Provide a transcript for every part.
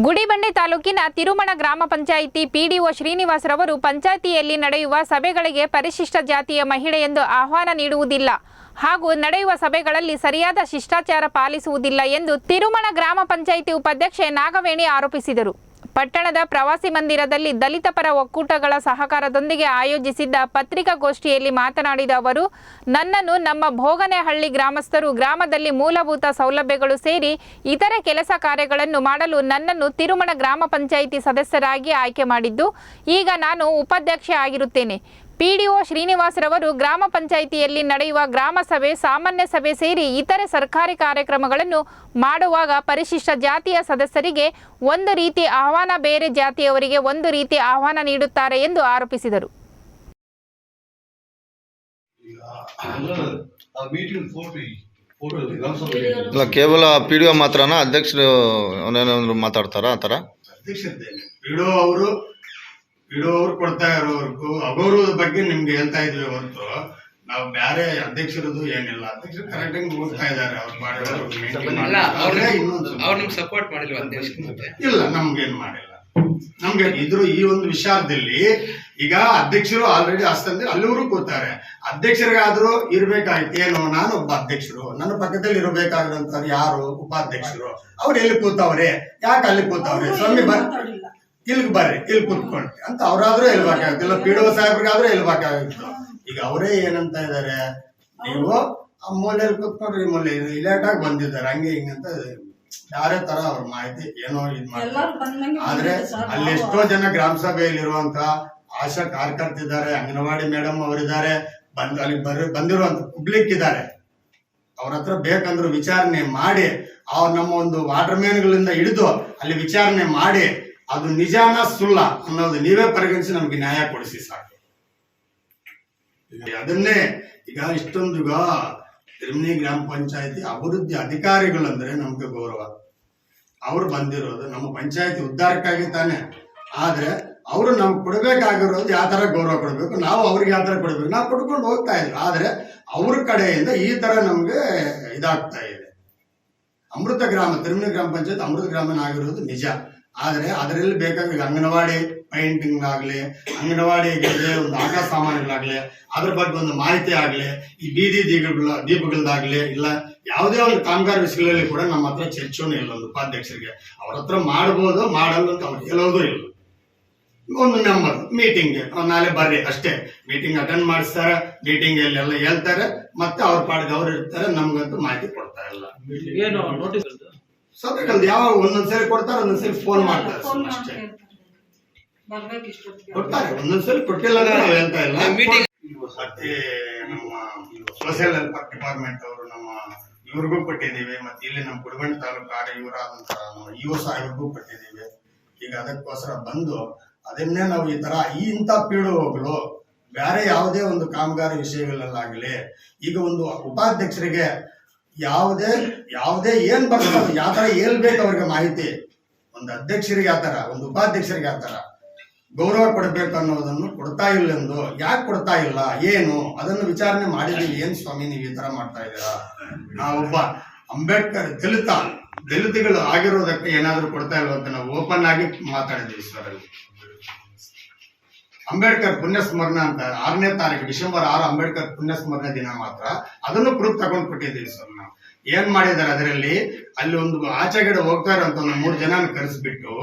ಗುಡಿಬಂಡೆ ತಾಲೂಕಿನ ತಿರುಮಣ ಗ್ರಾಮ ಪಂಚಾಯಿತಿ ಪಿಡಿಒ ಶ್ರೀನಿವಾಸರವರು ಪಂಚಾಯಿತಿಯಲ್ಲಿ ನಡೆಯುವ ಸಭೆಗಳಿಗೆ ಪರಿಶಿಷ್ಟ ಜಾತಿಯ ಮಹಿಳೆಯೆಂದು ಆಹ್ವಾನ ನೀಡುವುದಿಲ್ಲ ಹಾಗೂ ನಡೆಯುವ ಸಭೆಗಳಲ್ಲಿ ಸರಿಯಾದ ಶಿಷ್ಟಾಚಾರ ಪಾಲಿಸುವುದಿಲ್ಲ ಎಂದು ತಿರುಮಣ ಗ್ರಾಮ ಪಂಚಾಯಿತಿ ಉಪಾಧ್ಯಕ್ಷೆ ನಾಗವೇಣಿ ಆರೋಪಿಸಿದರು. ಪಟ್ಟಣದ ಪ್ರವಾಸಿ ಮಂದಿರದಲ್ಲಿ ದಲಿತ ಪರ ಒಕ್ಕೂಟಗಳ ಸಹಕಾರದೊಂದಿಗೆ ಆಯೋಜಿಸಿದ್ದ ಪತ್ರಿಕಾಗೋಷ್ಠಿಯಲ್ಲಿ ಮಾತನಾಡಿದ ಅವರು, ನನ್ನನ್ನು ನಮ್ಮ ಭೋಗನೆಹಳ್ಳಿ ಗ್ರಾಮಸ್ಥರು ಗ್ರಾಮದಲ್ಲಿ ಮೂಲಭೂತ ಸೌಲಭ್ಯಗಳು ಸೇರಿ ಇತರೆ ಕೆಲಸ ಕಾರ್ಯಗಳನ್ನು ಮಾಡಲು ನನ್ನನ್ನು ತಿರುಮಣ ಗ್ರಾಮ ಪಂಚಾಯಿತಿ ಸದಸ್ಯರಾಗಿ ಆಯ್ಕೆ ಮಾಡಿದ್ದು, ಈಗ ನಾನು ಉಪಾಧ್ಯಕ್ಷೆ ಆಗಿರುತ್ತೇನೆ. ಪಿಡಿಒ ಶ್ರೀನಿವಾಸರವರು ಗ್ರಾಮ ಪಂಚಾಯಿತಿಯಲ್ಲಿ ನಡೆಯುವ ಗ್ರಾಮ ಸಭೆ ಸಾಮಾನ್ಯ ಸಭೆ ಸೇರಿ ಇತರೆ ಸರ್ಕಾರಿ ಕಾರ್ಯಕ್ರಮಗಳನ್ನು ಮಾಡುವಾಗ ಪರಿಶಿಷ್ಟ ಜಾತಿಯ ಸದಸ್ಯರಿಗೆ ಒಂದು ರೀತಿ ಆಹ್ವಾನ ಬೇರೆ ಜಾತಿಯವರಿಗೆ ಒಂದು ರೀತಿ ಆಹ್ವಾನ ನೀಡುತ್ತಾರೆ ಎಂದು ಆರೋಪಿಸಿದರು. ಇಲ್ಲ ಕೇವಲ ಪಿ ಡಿ ಒ ಮಾತ್ರನಾ? ಅಧ್ಯಕ್ಷರು ಮಾತಾಡ್ತಾರಾ ಆ ಥರ? ಅವರು ಕೊಡ್ತಾ ಇರೋವರೆಗೂ ಅವರ ಬಗ್ಗೆ ನಿಮ್ಗೆ ಹೇಳ್ತಾ ಇದ್ವಿ ಹೊರತು ನಾವು ಬೇರೆ ಅಧ್ಯಕ್ಷರದು ಏನಿಲ್ಲ. ಅಧ್ಯಕ್ಷರು ಕರೆಕ್ಟ್ ಆಗಿ ನೋಡ್ತಾ ಇದಾರೆ ಅವ್ರು ಸಪೋರ್ಟ್ ಅಧ್ಯಕ್ಷ ಇಲ್ಲ ನಮ್ಗೇನ್ ಮಾಡಿಲ್ಲ. ನಮ್ಗೆ ಇದ್ರು ಈ ಒಂದು ವಿಚಾರದಲ್ಲಿ ಈಗ ಅಧ್ಯಕ್ಷರು ಆಲ್ರೆಡಿ ಅಷ್ಟಂದ್ರೆ ಅಲ್ಲಿವರು ಕೂತಾರೆ. ಅಧ್ಯಕ್ಷರಿಗಾದ್ರೂ ಇರ್ಬೇಕಾಯ್ತು ಏನು ನಾನು ಒಬ್ಬ ಅಧ್ಯಕ್ಷರು ನನ್ನ ಪಕ್ಕದಲ್ಲಿ ಇರಬೇಕಾಗಿರೋಂಥವ್ರು ಯಾರು? ಉಪಾಧ್ಯಕ್ಷರು. ಅವ್ರು ಎಲ್ಲಿ ಕೂತವ್ರೆ? ಯಾಕೆ ಅಲ್ಲಿ ಕೂತವ್ರೆ? ಸ್ವಾಮಿ ಬರ್ ಇಲ್ಲಿಗೆ ಬರ್ರಿ ಇಲ್ಲಿ ಕೂತ್ಕೊಳ್ಳಿ ಅಂತ ಅವ್ರಾದ್ರೂ ಪೀಡೋ ಡಿ ಸಾಹೇಬ್ರಿಗಾದ್ರೂ ಹೇಳ್ಬೇಕಾಗಿತ್ತು ಈಗ ಅವರೇ ಏನಂತ ಇದಾರೆ? ನೀವು ಆ ಮೂಲೆಯಲ್ಲಿ ಕುತ್ಕೊಂಡ್ರಿ ಮೂಲೆ ಇಲೇಟ್ ಆಗಿ ಬಂದಿದ್ದಾರೆ. ಹಂಗೆ ಹಿಂಗಂತ ಯಾರೇ ತರ ಅವ್ರ ಮಾಹಿತಿ ಏನೋ ಇದ್ ಮಾಡ್ತಾರೆ. ಆದ್ರೆ ಅಲ್ಲಿ ಎಷ್ಟೋ ಜನ ಗ್ರಾಮ ಸಭೆಯಲ್ಲಿರುವಂತ ಆಶಾ ಕಾರ್ಯಕರ್ತಿದ್ದಾರೆ ಅಂಗನವಾಡಿ ಮೇಡಮ್ ಅವರಿದ್ದಾರೆ ಬಂದ್ ಅಲ್ಲಿ ಬರ್ ಬಂದಿರುವಂತ ಪಬ್ಲಿಕ್ ಇದ್ದಾರೆ. ಅವ್ರ ಹತ್ರ ಬೇಕಂದ್ರೆ ವಿಚಾರಣೆ ಮಾಡಿ ಅವ್ರ ನಮ್ಮ ಒಂದು ವಾಟರ್ ಮ್ಯಾನ್ಗಳಿಂದ ಹಿಡಿದು ಅಲ್ಲಿ ವಿಚಾರಣೆ ಮಾಡಿ ಅದು ನಿಜಾನ ಸುಳ್ಳ ಅನ್ನೋದು ನೀವೇ ಪರಿಗಣಿಸಿ ನಮ್ಗೆ ನ್ಯಾಯ ಕೊಡಿಸಿ ಸಾಕು. ಅದನ್ನೇ ಈಗ ಇಷ್ಟೊಂದು ತಿರುಮನಿ ಗ್ರಾಮ ಪಂಚಾಯತಿ ಅಭಿವೃದ್ಧಿ ಅಧಿಕಾರಿಗಳಂದ್ರೆ ನಮ್ಗೆ ಗೌರವ. ಅವ್ರು ಬಂದಿರೋದು ನಮ್ಮ ಪಂಚಾಯತಿ ಉದ್ಧಾರಕ್ಕಾಗಿ ತಾನೆ. ಆದ್ರೆ ಅವರು ನಮ್ಗೆ ಕೊಡಬೇಕಾಗಿರೋದು ಯಾವ ತರ ಗೌರವ ಕೊಡಬೇಕು, ನಾವು ಅವ್ರಿಗೆ ಯಾವ ತರ ಕೊಡಬೇಕು, ನಾವು ಕೊಡ್ಕೊಂಡು ಹೋಗ್ತಾ ಇದ್ರು ಆದ್ರೆ ಅವ್ರ ಕಡೆಯಿಂದ ಈ ತರ ನಮ್ಗೆ ಇದಾಗ್ತಾ ಇದೆ. ಅಮೃತ ಗ್ರಾಮ, ತಿರುಮನಿ ಗ್ರಾಮ ಪಂಚಾಯತ್ ಅಮೃತ ಗ್ರಾಮನಾಗಿರೋದು ನಿಜ. ಆದ್ರೆ ಅದರಲ್ಲಿ ಬೇಕಾಗಿ ಅಂಗನವಾಡಿ ಪೇಂಟಿಂಗ್ ಆಗ್ಲಿ ಅಂಗನವಾಡಿ ಒಂದು ಆಟ ಸಾಮಾನುಗಳಾಗಲಿ, ಅದ್ರ ಬಗ್ಗೆ ಒಂದು ಮಾಹಿತಿ ಆಗಲಿ, ಈ ಬೀದಿ ದೀಪಗಳ ದೀಪಗಳದಾಗಲಿ ಇಲ್ಲ ಯಾವುದೇ ಒಂದು ಕಾಮಗಾರಿ ವಿಷಯಗಳಲ್ಲಿ ಕೂಡ ನಮ್ಮ ಹತ್ರ ಚರ್ಚೆನೂ ಇಲ್ಲ ಒಂದು ಉಪಾಧ್ಯಕ್ಷರಿಗೆ. ಅವ್ರ ಹತ್ರ ಮಾಡ್ಬೋದು ಮಾಡಲ್ಲ ಅಂತ ಅವ್ರು ಹೇಳೋದು ಇಲ್ಲ. ಒಂದು ಮೆಂಬರ್ ಮೀಟಿಂಗ್ ನಾಳೆ ಬರ್ರಿ, ಅಷ್ಟೇ. ಮೀಟಿಂಗ್ ಅಟೆಂಡ್ ಮಾಡಿಸ್ತಾರೆ ಮೀಟಿಂಗ್ ಅಲ್ಲಿ ಎಲ್ಲ ಹೇಳ್ತಾರೆ, ಮತ್ತೆ ಅವ್ರ ಪಾಡಿಗೆ ಅವ್ರು ಇರ್ತಾರೆ, ನಮ್ಗಂತೂ ಮಾಹಿತಿ ಕೊಡ್ತಾ ಇಲ್ಲ. ಏನು ಯಾವಾಗ ಒಂದೊಂದ್ಸರಿ ಕೊಡ್ತಾರೆ ಒಂದೊಂದ್ಸರಿ ಫೋನ್ ಮಾಡ್ತಾರೆ ಫೋನ್ ಅಷ್ಟೇ. ಬರ್ಬೇಕು ಇಷ್ಟೊತ್ತಿಗೆ. ಕೊಡ್ತಾರೆ ಒಂದೊಂದ್ಸರಿ ಕೊಟ್ಟಿಲ್ಲ ಅಂದ್ರೆ ನಾವು ಹೇಳ್ತಾ ಇಲ್ಲ. ಮೀಟಿಂಗ್ ಮತ್ತೆ ನಮ್ಮ ಸೋಷಿಯಲ್ ವೆಲ್ಫೇರ್ ಡಿಪಾರ್ಟ್ಮೆಂಟ್ ಅವರು ನಮ್ಮ ಇವ್ರಿಗೂ ಕೊಟ್ಟಿದ್ದೀವಿ ಮತ್ತೆ ಇಲ್ಲಿ ನಮ್ಮ ಕುಡಬಂಡಿ ತಾಲೂಕು ಆಡ ಇವರಾದಂತಹ ನಮ್ಮ ಸಾಹೇಬರಿಗೂ ಸಾಹೇಬ್ರಿಗೂ ಕೊಟ್ಟಿದ್ದೀವಿ. ಈಗ ಅದಕ್ಕೋಸ್ಕರ ಬಂದು ಅದನ್ನೇ ನಾವು ಈ ತರ ಈ ಇಂಥ ಪೀಳುವಗಳು ಬೇರೆ ಯಾವುದೇ ಒಂದು ಕಾಮಗಾರಿ ವಿಷಯಗಳಲ್ಲಾಗಲಿ ಈಗ ಒಂದು ಉಪಾಧ್ಯಕ್ಷರಿಗೆ ಯಾವುದೇ ಯಾವುದೇ ಏನ್ ಬರ್ತದೆ ಯಾವ ತರ ಹೇಳ್ಬೇಕು ಅವ್ರಿಗೆ ಮಾಹಿತಿ. ಒಂದು ಅಧ್ಯಕ್ಷರಿಗೆ ಆತರ ತರ, ಒಂದು ಉಪಾಧ್ಯಕ್ಷರಿಗೆ ಆತರ ತರ. ಗೌರವ ಕೊಡಬೇಕು ಅನ್ನೋದನ್ನು ಕೊಡ್ತಾ ಇಲ್ಲ ಎಂದು ಯಾಕೆ ಕೊಡ್ತಾ ಇಲ್ಲ, ಏನು, ಅದನ್ನು ವಿಚಾರಣೆ ಮಾಡಿದೀವಿ ಏನ್ ಸ್ವಾಮಿ, ನೀವು ಈ ತರ ಮಾಡ್ತಾ ಇದ್ದೀರಾ? ನಾವೊಬ್ಬ ಅಂಬೇಡ್ಕರ್ ದಲಿತ, ದಲಿತಗಳು ಆಗಿರೋದಕ್ಕೆ ಏನಾದ್ರೂ ಕೊಡ್ತಾ ಅಂತ ನಾವು ಓಪನ್ ಆಗಿ ಮಾತಾಡಿದ್ವಿ ಸರ್ ಅಲ್ಲಿ. ಅಂಬೇಡ್ಕರ್ ಪುಣ್ಯ ಸ್ಮರಣ ಅಂತ ಆರನೇ ತಾರೀಕು ಡಿಸೆಂಬರ್ ಆರು ಅಂಬೇಡ್ಕರ್ ಪುಣ್ಯ ಸ್ಮರಣ ದಿನ ಮಾತ್ರ ಅದನ್ನು ಪ್ರೂಫ್ ತಗೊಂಡು ಕೊಟ್ಟಿದ್ದೀವಿ ಸರ್ ನಾವು. ಏನ್ ಮಾಡಿದ್ದಾರೆ ಅದರಲ್ಲಿ? ಅಲ್ಲಿ ಒಂದು ಆಚೆಗಡೆ ಹೋಗ್ತಾರೆ ಅಂತ ಒಂದು ಮೂರು ಜನ ಕರೆಸ್ಬಿಟ್ಟು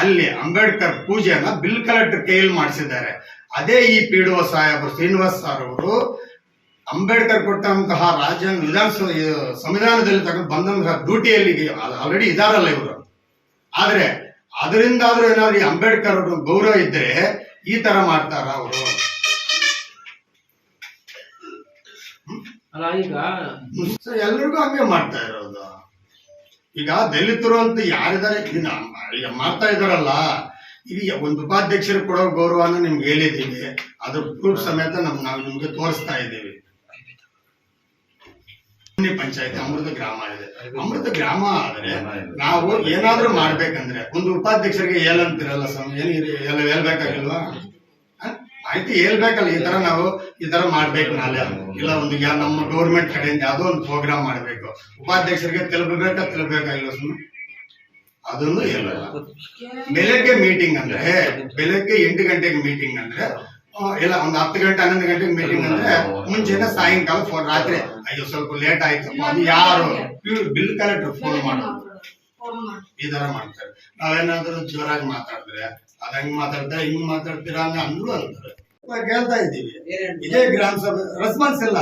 ಅಲ್ಲಿ ಅಂಬೇಡ್ಕರ್ ಪೂಜೆಯನ್ನ ಬಿಲ್ ಕಲೆಕ್ಟರ್ ಕೈಯಲ್ಲಿ ಮಾಡಿಸಿದ್ದಾರೆ. ಅದೇ ಈ ಪಿ ಡಿ ಒ ಸಾಹೇಬರು ಶ್ರೀನಿವಾಸ್ ಸರ್ ಅವರು ಅಂಬೇಡ್ಕರ್ ಕೊಟ್ಟಂತಹ ರಾಜ್ಯ ವಿಧಾನಸಭೆ ಸಂವಿಧಾನದಲ್ಲಿ ತಗೊಂಡು ಬಂದಂತಹ ಡ್ಯೂಟಿಯಲ್ಲಿ ಆಲ್ರೆಡಿ ಇದಾರಲ್ಲ ಇವರು. ಆದ್ರೆ ಅದರಿಂದಾದ್ರೂ ಏನಾದ್ರು ಈ ಅಂಬೇಡ್ಕರ್ ಅವರು ಗೌರವ ಇದ್ರೆ ಈ ತರ ಮಾಡ್ತಾರ ಅವರು. ಅಲ್ಲ ಈಗ ಸೊ ಎಲ್ರಿಗೂ ಹಂಗೆ ಮಾಡ್ತಾ ಇರೋದು. ಈಗ ದಲಿತರು ಅಂತ ಯಾರಿದ್ದಾರೆ? ಈಗ ಮಾಡ್ತಾ ಇದಾರಲ್ಲ ಈಗ ಒಂದು ಉಪಾಧ್ಯಕ್ಷರು ಕೊಡೋ ಗೌರವನ ನಿಮ್ಗೆ ಹೇಳಿದ್ದೀನಿ. ಅದ್ರ ಪ್ರೂಫ್ ಸಮೇತ ನಮ್ ನಾವು ನಿಮ್ಗೆ ತೋರಿಸ್ತಾ ಇದ್ದೀವಿ. ಪಂಚಾಯತಿ ಅಮೃತ ಗ್ರಾಮ ಇದೆ ಅಮೃತ ಗ್ರಾಮ ಆದ್ರೆ ನಾವು ಏನಾದ್ರೂ ಮಾಡ್ಬೇಕಂದ್ರೆ ಒಂದು ಉಪಾಧ್ಯಕ್ಷರಿಗೆ ಹೇಳಂತಿರಲ್ಲ ಸ್ವಾಮಿ ಏನು ಎಲ್ಲ ಹೇಳ್ಬೇಕಾಗಿಲ್ವಾ ಆಯ್ತು ಮಾಹಿತಿ ಹೇಳ್ಬೇಕಲ್ಲ ಈ ತರ ನಾವು ಈ ತರ ಮಾಡ್ಬೇಕು ನಾಳೆ. ಇಲ್ಲ ಒಂದು ನಮ್ಮ ಗೌರ್ಮೆಂಟ್ ಕಡೆಯಿಂದ ಯಾವ್ದೋ ಒಂದು ಪ್ರೋಗ್ರಾಮ್ ಮಾಡ್ಬೇಕು. ಉಪಾಧ್ಯಕ್ಷರಿಗೆ ತಲುಪಬೇಕಾ ತಿಳ್ಬೇಕಾಗಿಲ್ಲ ಸುಮ್ಮನೆ ಅದನ್ನು ಹೇಳಲ್ಲ ಬೆಳಗ್ಗೆ ಮೀಟಿಂಗ್ ಅಂದ್ರೆ ಬೆಳಗ್ಗೆ ಎಂಟು ಗಂಟೆಗೆ ಮೀಟಿಂಗ್ ಅಂದ್ರೆ ಇಲ್ಲ ಒಂದು ಹತ್ತು ಗಂಟೆ ಹನ್ನೊಂದು ಗಂಟೆಗೆ ಮೀಟಿಂಗ್ ಅಂದ್ರೆ ಮುಂಚೆನೆ ಸಾಯಂಕಾಲ ಫೋನ್ ರಾತ್ರಿ ಅಯ್ಯೋ ಸ್ವಲ್ಪ ಲೇಟ್ ಆಯ್ತು. ಅದು ಯಾರು ಬಿಲ್ ಕಲೆಕ್ಟರ್ ಫೋನ್ ಮಾಡೋದು ಈ ತರ ಮಾಡ್ತಾರೆ. ನಾವೇನಾದ್ರೂ ಜೋರಾಗಿ ಮಾತಾಡಿದ್ರೆ ಅದ್ ಹೆಂಗ್ ಮಾತಾಡ್ತಾರೆ ಹಿಂಗ್ ಮಾತಾಡ್ತೀರಾ ಅಂದ್ರೆ ಅಂದ್ರು ಅಂತಾರೆ. ಇವಾಗ ಹೇಳ್ತಾ ಇದ್ದೀವಿ. ಇದೇ ಗ್ರಾಮ ಸಭೆ ರೆಸ್ಪಾನ್ಸ್ ಇಲ್ಲ.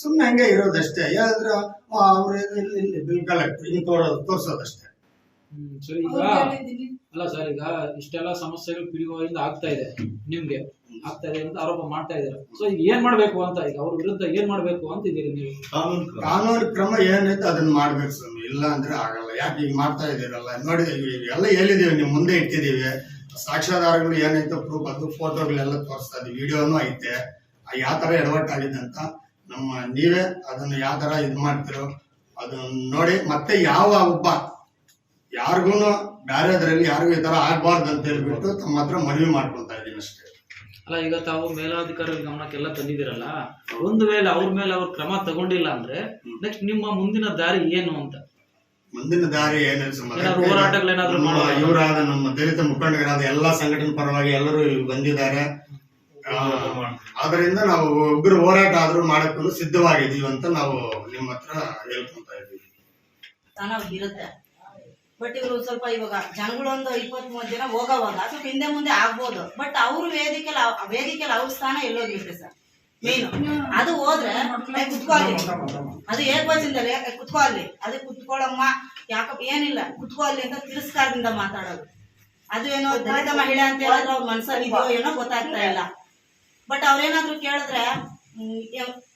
ಸುಮ್ನೆ ಹಂಗೆ ಇರೋದಷ್ಟೇ. ಯಾವ್ದ್ರ ಅವ್ರ ಬಿಲ್ ಕಲೆಕ್ಟರ್ ಹಿಂಗ್ ತೋರೋದು ತೋರ್ಸೋದಷ್ಟೇ. ಸರಿ ಈಗ ಅಲ್ಲ ಸರ್ ಈಗ ಇಷ್ಟೆಲ್ಲ ಸಮಸ್ಯೆಗಳು ಪಿಡಿಒಯಿಂದ ಆಗ್ತಾ ಇದೆ ನಿಮ್ಗೆ. ಆಗ್ತಾ ಇದೆ ಅಂತ ಆರೋಪ ಮಾಡ್ತಾ ಇದ್ದಾರೆ. ಸೊ ಈಗ ಏನ್ ಮಾಡ್ಬೇಕು ಅಂತ ಈಗ ಅವ್ರ ವಿರುದ್ಧ ಏನ್ ಮಾಡ್ಬೇಕು ಅಂತ ಇದೀರಿ ನೀವು? ಕಾನೂನು ಕ್ರಮ. ಕಾನೂನು ಕ್ರಮ ಏನೈತೆ ಅದನ್ನ ಮಾಡ್ಬೇಕು ಸ್ವಾಮಿ. ಇಲ್ಲ ಅಂದ್ರೆ ಆಗಲ್ಲ. ಯಾಕೆ ಈಗ ಮಾಡ್ತಾ ಇದೀರಲ್ಲ ನೋಡಿ ಈಗ ಎಲ್ಲ ಹೇಳಿದೀವಿ ನೀವು ಮುಂದೆ ಇಟ್ಟಿದೀವಿ ಸಾಕ್ಷ್ಯಾಧಾರಗಳು ಏನೈತೆ ಪ್ರೂಫ್ ಅದು ಫೋಟೋಗಳೆಲ್ಲ ತೋರಿಸ್ತಾ ಇದೀವಿ ವಿಡಿಯೋನು ಐತೆ. ಯಾವ ತರ ಎಡವಟ್ಟಾಗಿದೆ ಅಂತ ನಮ್ಮ ನೀವೇ ಅದನ್ನ ಯಾವ ತರ ಇದು ಮಾಡ್ತಿರೋ ಅದನ್ನ ನೋಡಿ. ಮತ್ತೆ ಯಾವ ಒಬ್ಬ ಯಾರಿಗೂ ಬೇರೆದ್ರಲ್ಲಿ ಯಾರಿಗೂ ಈ ತರ ಆಗ್ಬಾರ್ದು ಅಂತ ಹೇಳ್ಬಿಟ್ಟು ತಮ್ಮ ಹತ್ರ ಮನವಿ ಮಾಡ್ಕೊಂತ ಇದೀನಿ ಅಷ್ಟೇ. ಅಲ್ಲ ಈಗ ತಾವು ಮೇಲಾಧಿಕಾರಿಗಳ ಗಮನಕ್ಕೆಲ್ಲ ತಂದಿದ್ದೀರಲ್ಲ? ಒಂದು ವೇಳೆ ಅವ್ರ ಮೇಲೆ ಅವ್ರ ಕ್ರಮ ತಗೊಂಡಿಲ್ಲ ಅಂದ್ರೆ ನೆಕ್ಸ್ಟ್ ನಿಮ್ಮ ಮುಂದಿನ ದಾರಿ ಏನು ಅಂತ? ಮುಂದಿನ ದಾರಿ ಏನೇನು? ಇವರಾದ ನಮ್ಮ ದಲಿತ ಮುಖಂಡರಾದ ಎಲ್ಲಾ ಸಂಘಟನೆ ಪರವಾಗಿ ಎಲ್ಲರೂ ಇಲ್ಲಿ ಬಂದಿದ್ದಾರೆ. ಆದ್ರಿಂದ ನಾವು ಒಬ್ಬರು ಹೋರಾಟ ಆದ್ರೂ ಮಾಡಕ್ಕೂ ಸಿದ್ಧವಾಗಿದೀವಿ ಅಂತ ನಾವು ನಿಮ್ಮ ಹತ್ರ ಹೇಳ್ಕೊಂತ ಇದ್ದೀವಿ. ಇರುತ್ತೆ. ಬಟ್ ಇವರು ಸ್ವಲ್ಪ ಇವಾಗ ಜನಗಳು ಒಂದು ಇಪ್ಪತ್ತ್ ಮೂವತ್ತು ಜನ ಹೋಗೋವಾಗ ಸ್ವಲ್ಪ ಹಿಂದೆ ಮುಂದೆ ಆಗ್ಬೋದು. ಬಟ್ ಅವ್ರ ವೇದಿಕೆಲಿ ವೇದಿಕೆಲಿ ಅವ್ರ ಸ್ಥಾನ ಎಲ್ಲೋಗಿರುತ್ತೆ ಸರ್. ಮೇನು ಅದು ಹೋದ್ರೆ ಕುತ್ಕೊಳ್ಳಿ ಅದು ಏಕವಚನದಲ್ಲಿ ಕುತ್ಕೋ ಅಲ್ಲಿ ಅದು ಕುತ್ಕೊಳ್ಳಮ್ಮ, ಯಾಕಪ್ಪ, ಏನಿಲ್ಲ. ಕುತ್ಕೋ ಅಲ್ಲಿ ಅಂತ ತಿರಸ್ಕಾರದಿಂದ ಮಾತಾಡೋದು. ಅದು ಏನೋ ದಲಿತ ಮಹಿಳೆ ಅಂತ ಹೇಳಿದ್ರೆ ಅವ್ರ ಮನ್ಸಲ್ಲಿ ಇದೆಯೋ ಏನೋ ಗೊತ್ತಾಗ್ತಾ ಇಲ್ಲ. ಬಟ್ ಅವ್ರೇನಾದ್ರೂ ಕೇಳಿದ್ರೆ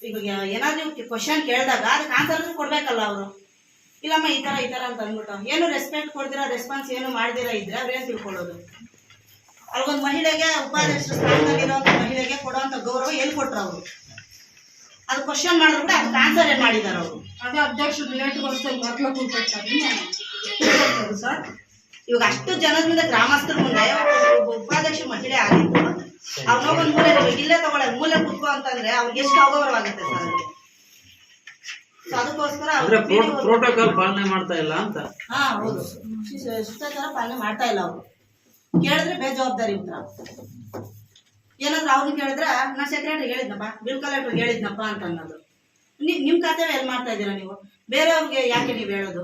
ಇವಾಗ ಏನಾದ್ರು ಕ್ವಶನ್ ಕೇಳಿದಾಗ ಅದಕ್ಕೆ ಆನ್ಸರ್ ಕೊಡ್ಬೇಕಲ್ಲ ಅವರು. ಇಲ್ಲಮ್ಮ ಈ ತರ ಈ ತರ ಅಂತ ಅಂದ್ಬಿಟ್ಟು. ಏನು ರೆಸ್ಪೆಕ್ಟ್ ಕೊಡ್ದಿರ ರೆಸ್ಪಾನ್ಸ್ ಏನು ಮಾಡ್ದಿರಾ ಇದ್ರೆ ಅವ್ರೇನ್ ತಿಳ್ಕೊಳ್ಳೋದು? ಅವ್ರಿಗೊಂದು ಮಹಿಳೆಗೆ ಉಪಾಧ್ಯಕ್ಷ ಸ್ಥಾನದಲ್ಲಿರೋ ಮಹಿಳೆಗೆ ಕೊಡುವಂತ ಗೌರವ ಎಲ್ಲಿ ಕೊಟ್ರು ಅವರು? ಅದು ಕ್ವಶನ್ ಮಾಡಿದ್ರು ಕೂಡ ಅದಕ್ಕೆ ಆನ್ಸರ್ ಏನ್ ಮಾಡಿದಾರೆ ಅವರು? ಅದೇ ಅಧ್ಯಕ್ಷರು ಲೇಟ್ ಸರ್? ಇವಾಗ ಅಷ್ಟು ಜನದ ಮುಂದೆ ಗ್ರಾಮಸ್ಥರ ಮುಂದೆ ಉಪಾಧ್ಯಕ್ಷ ಮಹಿಳೆ ಅವ್ನ ಒಂದು ಮೂಲೆ ಇಲ್ಲೇ ತಗೊಳ್ಳೋದು ಮೂಲೆ ಕುತ್ಕೋ ಅಂತಂದ್ರೆ ಅವ್ರಿಗೆ ಎಷ್ಟು ಅಗೌರವಾಗುತ್ತೆ ಸರ್? ಅದಕ್ಕೋಸ್ಕರ ಪ್ರೋಟೋಕಾಲ್ ಪಾಲನೆ ಮಾಡ್ತಾ ಇಲ್ಲ ಅಂತ? ಹಾ ಹೌದು. ಶಿಷ್ಟ- ಶಿಷ್ಟಾಚಾರ ಪಾಲನೆ ಮಾಡ್ತಾ ಇಲ್ಲ ಅವರು. ಕೇಳಿದ್ರೆ ಬೇಜವಾಬ್ದಾರಿ ಉತ್ತರ ಏನಾದ್ರು ಅವ್ರನ್ನ ಕೇಳಿದ್ರೆ ನಾ ಸೆಕ್ರೆಟರಿ ಹೇಳಿದ್ನಪ್ಪ ಬಿಲ್ ಕಲೆಕ್ಟರ್ ಹೇಳಿದ್ನಪ್ಪ ಅಂತ ಅನ್ನೋದು ನಿಮ್ಮ ನಿಮ್ ಕರ್ತವ್ಯ ಎಲ್ಲಿ ಮಾಡ್ತಾ ಇದ್ದೀರಾ ನೀವು? ಬೇರೆಯವ್ರಿಗೆ ಯಾಕೆ ನೀವು ಹೇಳೋದು?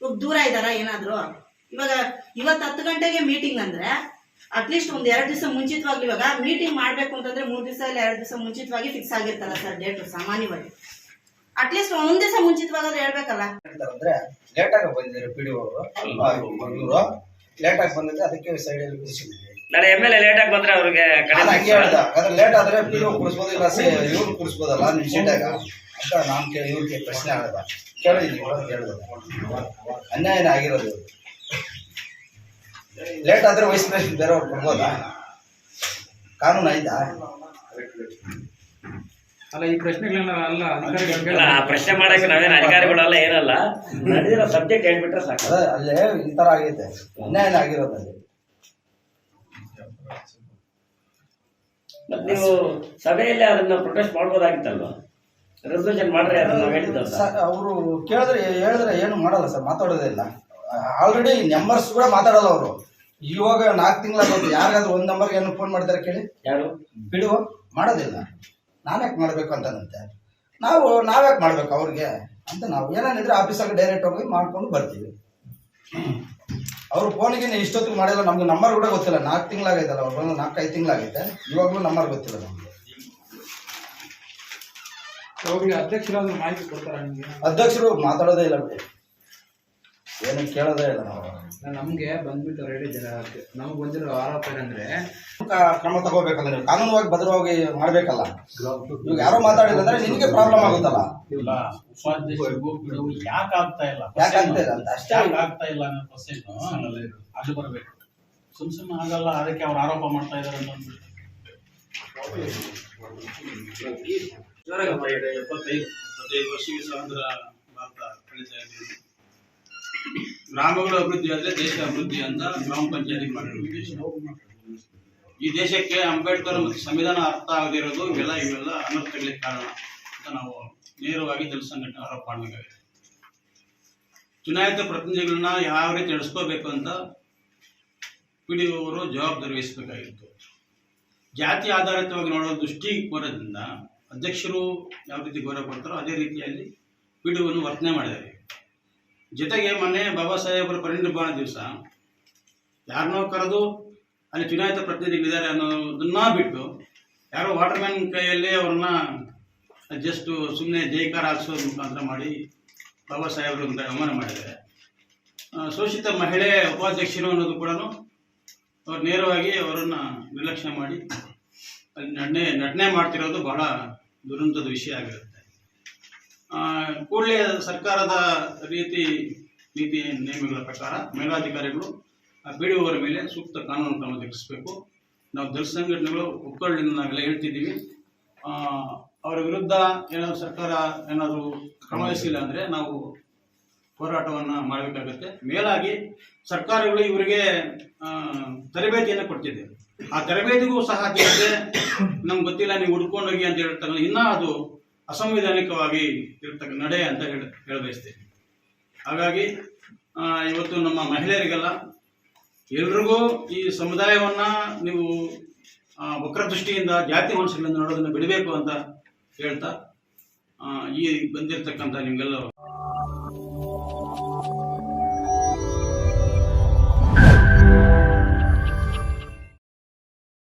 ಇವಾಗ ದೂರ ಇದ್ದಾರಾ ಏನಾದ್ರು? ಇವಾಗ ಇವತ್ತು ಹತ್ತು ಗಂಟೆಗೆ ಮೀಟಿಂಗ್ ಅಂದ್ರೆ ಅಟ್ಲೀಸ್ಟ್ ಒಂದ್ ಎರಡು ದಿವಸ ಮುಂಚಿತವಾಗಿ ಇವಾಗ ಮೀಟಿಂಗ್ ಮಾಡ್ಬೇಕು ಅಂತಂದ್ರೆ ಮೂರ್ ದಿವಸ ಇಲ್ಲ ಎರಡು ದಿವಸ ಮುಂಚಿತವಾಗಿ ಫಿಕ್ಸ್ ಆಗಿರ್ತಲ್ಲ ಸರ್ ಡೇಟ್ ಸಾಮಾನ್ಯವಾಗಿ. ಅಟ್ಲೀಸ್ಟ್ ಒಂದ್ ದಿವಸ ಮುಂಚಿತವಾಗಾದ್ರೆ ಹೇಳ್ಬೇಕಲ್ಲ. ಅಂದ್ರೆ ಲೇಟ್ ಆಗಿ ಬಂದಿದ್ದಾರೆ ಪಿ ಡಿ ಅವರು. ಇವರು ಲೇಟ್ ಆಗಿ ಬಂದಿದ್ರೆ ಅದಕ್ಕೆ ಸೈಡ್ ಅಲ್ಲಿ ಕೂರಿಸಿದ್ವಿ ನಾಳೆ ಎಂ ಎಲ್ ಎ ಲೇಟ್ ಆಗಿ ಬಂದ್ರೆ ಅವ್ರಿಗೆ ನಾನು ಹಂಗೆ ಹೇಳ್ದೆ. ಅದ್ರ ಲೇಟ್ ಆದ್ರೆ ಪಿ ಡಿ ಕೂರಿಸ್ಬೋದು ಇಲ್ಲ ಇವ್ರು ಕೂರಿಸ್ಬೋದಲ್ಲ ನಿಮ್ ಸೀಟಾಗ ಅಂತ ನಾನು ಕೇಳಿ ಇವ್ರಿಗೆ ಪ್ರಶ್ನೆ ಆಡದ ಕೇಳಿದ್ದೀನಿ ಇವಾಗ ಕೇಳಿದೆ ಅನ್ಯಾಯನ ಆಗಿರೋದು. ಲೇಟ್ ಆದ್ರೆ ವೈಸ್ ಪ್ರೆಸಿಡೆಂಟ್ ಬೇರೆಯವ್ರು ಕೊಡ್ಬೋದಾ? ಕಾನೂನು ಆಯ್ತಾ ಅಲ್ಲ ಈ ಪ್ರಶ್ನೆಗಳನ್ನ ಅಲ್ಲ ಅಧಿಕಾರಿಗಳು ಅಲ್ಲ ಆ ಪ್ರಶ್ನೆ ಮಾಡಕ್ಕೆ ನಾವೇನು ಅಧಿಕಾರಿಗಳಲ್ಲ ಏನಲ್ಲ. ನಡೆದಿರೋ ಸಬ್ಜೆಕ್ಟ್ ಹೇಳ್ಬಿಟ್ರೆ ಸಾಕು. ಅದೇ ಅಲ್ಲೇ ಈ ತರ ಆಗೈತೆ. ಅನ್ಯಾಯ ಆಗಿರೋದು ಅಲ್ಲಿ. ಮತ್ತೆ ನೀವು ಸಭೆಯಲ್ಲಿ ಅದನ್ನ ಪ್ರೊಟೆಸ್ಟ್ ಮಾಡ್ಬೋದಾಗಿತ್ತಲ್ವಾ? ರೆಸಲ್ಯೂಷನ್ ಮಾಡ್ರಿ ಅದನ್ನ ಅವರು ಕೇಳಿದ್ರೆ ಹೇಳಿದ್ರೆ ಏನು ಮಾಡಲ್ಲ ಸರ್ ಮಾತಾಡೋದೇ ಇಲ್ಲ. ಆಲ್ರೆಡಿ ನಂಬರ್ಸ್ ಕೂಡ ಮಾತಾಡಲ್ಲ ಅವರು. ಇವಾಗ ನಾಲ್ಕು ತಿಂಗಳಾಗೋದು ಯಾರಿಗಾದ್ರೂ ಒಂದು ನಂಬರ್ಗೆ ಏನು ಫೋನ್ ಮಾಡ್ತಾರೆ ಕೇಳಿ? ಯಾರು? ಬಿಡುವ? ಮಾಡೋದಿಲ್ಲ ನಾನ್ಯಾಕೆ ಮಾಡಬೇಕು ಅಂತಾನಂತೆ ನಾವು ನಾವ್ಯಾಕೆ ಮಾಡ್ಬೇಕು ಅವ್ರಿಗೆ ಅಂತ ನಾವು. ಏನೇನಿದ್ರೆ ಆಫೀಸಲ್ಲಿ ಡೈರೆಕ್ಟ್ ಹೋಗಿ ಮಾಡ್ಕೊಂಡು ಬರ್ತೀವಿ. ಅವ್ರ ಫೋನಿಗೆ ನೀವು ಇಷ್ಟೊತ್ತಿಗೆ ಮಾಡಿಲ್ಲ ನಮ್ಗೆ ನಂಬರ್ ಕೂಡ ಗೊತ್ತಿಲ್ಲ. ನಾಲ್ಕು ತಿಂಗಳಾಗೈತಲ್ಲ ಅವ್ರು ಬಂದು ನಾಲ್ಕು ಐದು ತಿಂಗಳಾಗೈತೆ. ಇವಾಗಲೂ ನಂಬರ್ ಗೊತ್ತಿಲ್ಲ ನಮ್ಗೆ ಅವ್ರಿಗೆ ಅಧ್ಯಕ್ಷರಾದ್ರು ಮಾಹಿತಿ ಕೊಡ್ತಾರ ಅಧ್ಯಕ್ಷರು ಮಾತಾಡೋದೇ ಇಲ್ಲ ಬಿಡಿ. ಏನು ಕೇಳೋದೇ ಇಲ್ಲ ನಾವು ನಮ್ಗೆ ಬಂದ್ಬಿಟ್ಟು ಅವ್ರು ಹೇಳಿದ್ದಾರೆ ನಮ್ಗೆ ಬಂದಿರೋ ಆರೋಪ ಏನಂದ್ರೆ ಕ್ರಮ ತಗೋಬೇಕಲ್ಲ ನೀವು? ಕಾನೂನುವಾಗಿ ಭದ್ರವಾಗಿ ಮಾಡ್ಬೇಕಲ್ಲ? ಇವಾಗ ಯಾರೋ ಮಾತಾಡಿಲ್ಲ ಅಂದ್ರೆ ನಿಮ್ಗೆ ಪ್ರಾಬ್ಲಮ್ ಆಗುತ್ತಲ್ಲ. ಇಲ್ಲ. ಉಪಾಧ್ಯಕ್ಷರಿಗೂ ಬಿಡುವು ಯಾಕೆ ಆಗ್ತಾ ಇಲ್ಲ? ಯಾಕೆ ಆಗ್ತಾ ಇಲ್ಲ ಅಂತ? ಅಷ್ಟೇ ಯಾಕೆ ಆಗ್ತಾ ಇಲ್ಲ ಅನ್ನೋ ಕ್ವಶನ್ ಅದು ಬರಬೇಕು. ಸುಮ್ ಸುಮ್ಮನೆ ಆಗಲ್ಲ ಅದಕ್ಕೆ ಅವ್ರು ಆರೋಪ ಮಾಡ್ತಾ ಇದಾರೆ ಅಂತ ಅಂದ್ಬಿಟ್ಟು. ಎಪ್ಪತ್ತೈದು ಎಪ್ಪತ್ತೈದು ವರ್ಷಕ್ಕೆ ಸ್ವಾತಂತ್ರ್ಯ ಭಾರತ ಕಳೀತಾ ಇದೆ. ಗ್ರಾಮಗಳ ಅಭಿವೃದ್ಧಿ ಆದರೆ ದೇಶ ಅಭಿವೃದ್ಧಿ ಅಂತ ಗ್ರಾಮ ಪಂಚಾಯತಿ ಮಾಡಿರೋ ಉದ್ದೇಶ. ಈ ದೇಶಕ್ಕೆ ಅಂಬೇಡ್ಕರ್ ಮತ್ತು ಸಂವಿಧಾನ ಅರ್ಥ ಆಗದಿರೋದು ಇವೆಲ್ಲ ಇವೆಲ್ಲ ಅನರ್ಥಗಳಿಗೆ ಕಾರಣ ಅಂತ ನಾವು ನೇರವಾಗಿ ದಲಿತ ಸಂಘಟನೆ ಆರೋಪ ಮಾಡಬೇಕಾಗಿದೆ ಚುನಾಯಿತ ಪ್ರತಿನಿಧಿಗಳನ್ನ ಯಾವ ರೀತಿ ನಡೆಸ್ಕೋಬೇಕು ಅಂತ ಪಿ ಡಿ ಅವರು ಜವಾಬ್ದಾರಿ ವಹಿಸಬೇಕಾಗಿತ್ತು. ಜಾತಿ ಆಧಾರಿತವಾಗಿ ನೋಡೋ ದೃಷ್ಟಿಕೋನದಿಂದ ಅಧ್ಯಕ್ಷರು ಯಾವ ರೀತಿ ಗೌರವ ಕೊಡ್ತಾರೋ ಅದೇ ರೀತಿಯಲ್ಲಿ ಪಿ ಡಿ ಒನ್ನು ವರ್ತನೆ ಮಾಡಿದ್ದಾರೆ. ಜೊತೆಗೆ ಮೊನ್ನೆ ಬಾಬಾ ಸಾಹೇಬರ ಪರಿನಿರ್ವಾಣ ದಿವಸ ಯಾರನ್ನೋ ಕರೆದು ಅಲ್ಲಿ ಚುನಾಯಿತ ಪ್ರತಿನಿಧಿಗಳಿದ್ದಾರೆ ಅನ್ನೋದನ್ನ ಬಿಟ್ಟು ಯಾರೋ ವಾಟರ್ಮ್ಯಾನ್ ಕೈಯಲ್ಲಿ ಅವ್ರನ್ನ ಜಸ್ಟ್ ಸುಮ್ಮನೆ ಜೈಕಾರ ಹಾಕ್ಸೋದ್ ಮುಖಾಂತರ ಮಾಡಿ ಬಾಬಾ ಸಾಹೇಬರು ಅಂತ ಅವಮಾನ ಮಾಡಿದ್ದಾರೆ. ಶೋಷಿತ ಮಹಿಳೆ ಉಪಾಧ್ಯಕ್ಷರು ಅನ್ನೋದು ಕೂಡ ಅವ್ರು ನೇರವಾಗಿ ಅವರನ್ನು ನಿರ್ಲಕ್ಷ್ಯ ಮಾಡಿ ಅಲ್ಲಿ ನಟನೆ ನಟನೆ ಮಾಡ್ತಿರೋದು ಬಹಳ ದುರಂತದ ವಿಷಯ ಆಗಿರುತ್ತೆ. ಕೂಡಲೇ ಸರ್ಕಾರದ ರೀತಿ ನೀತಿ ನಿಯಮಗಳ ಪ್ರಕಾರ ಮೇಲಾಧಿಕಾರಿಗಳು ಬಿ ಡಿ ಮೇಲೆ ಸೂಕ್ತ ಕಾನೂನು ಕ್ರಮ ಜರುಗಿಸಬೇಕು. ನಾವು ದಲಿತ ಸಂಘಟನೆಗಳು ಒಕ್ಕಲಿನಿಂದ ನಾವೆಲ್ಲ ಹೇಳ್ತಿದ್ದೀವಿ. ಆ, ಅವರ ವಿರುದ್ಧ ಏನಾದರೂ ಸರ್ಕಾರ ಏನಾದರೂ ಕ್ರಮ ವಹಿಸಿಲ್ಲ ಅಂದರೆ ನಾವು ಹೋರಾಟವನ್ನು ಮಾಡಬೇಕಾಗತ್ತೆ. ಮೇಲಾಗಿ ಸರ್ಕಾರಗಳು ಇವರಿಗೆ ಆ, ತರಬೇತಿಯನ್ನು ಕೊಡ್ತಿದೆ. ಆ ತರಬೇತಿಗೂ ಸಹ ನಮ್ಗೆ ಗೊತ್ತಿಲ್ಲ ನೀವು ಹುಡ್ಕೊಂಡೋಗಿ ಅಂತ ಹೇಳ್ತಾರೆ ಇನ್ನೂ ಅದು ಅಸಂವಿಧಾನಿಕವಾಗಿ ಇರ್ತಕ್ಕ ನಡೆ ಅಂತ ಹೇಳಿ, ಹೇಳಬಯಸ್ತೇನೆ. ಹಾಗಾಗಿ ಇವತ್ತು ನಮ್ಮ ಮಹಿಳೆಯರಿಗೆಲ್ಲ ಎಲ್ರಿಗೂ ಈ ಸಮುದಾಯವನ್ನ ನೀವು ವಕ್ರದೃಷ್ಟಿಯಿಂದ, ಜಾತಿ ವಂಶಗಳಿಂದ ನೋಡೋದನ್ನ ಬಿಡಬೇಕು ಅಂತ ಹೇಳ್ತಾ ಈ ಬಂದಿರತಕ್ಕಂಥ ನಿಮಗೆಲ್ಲ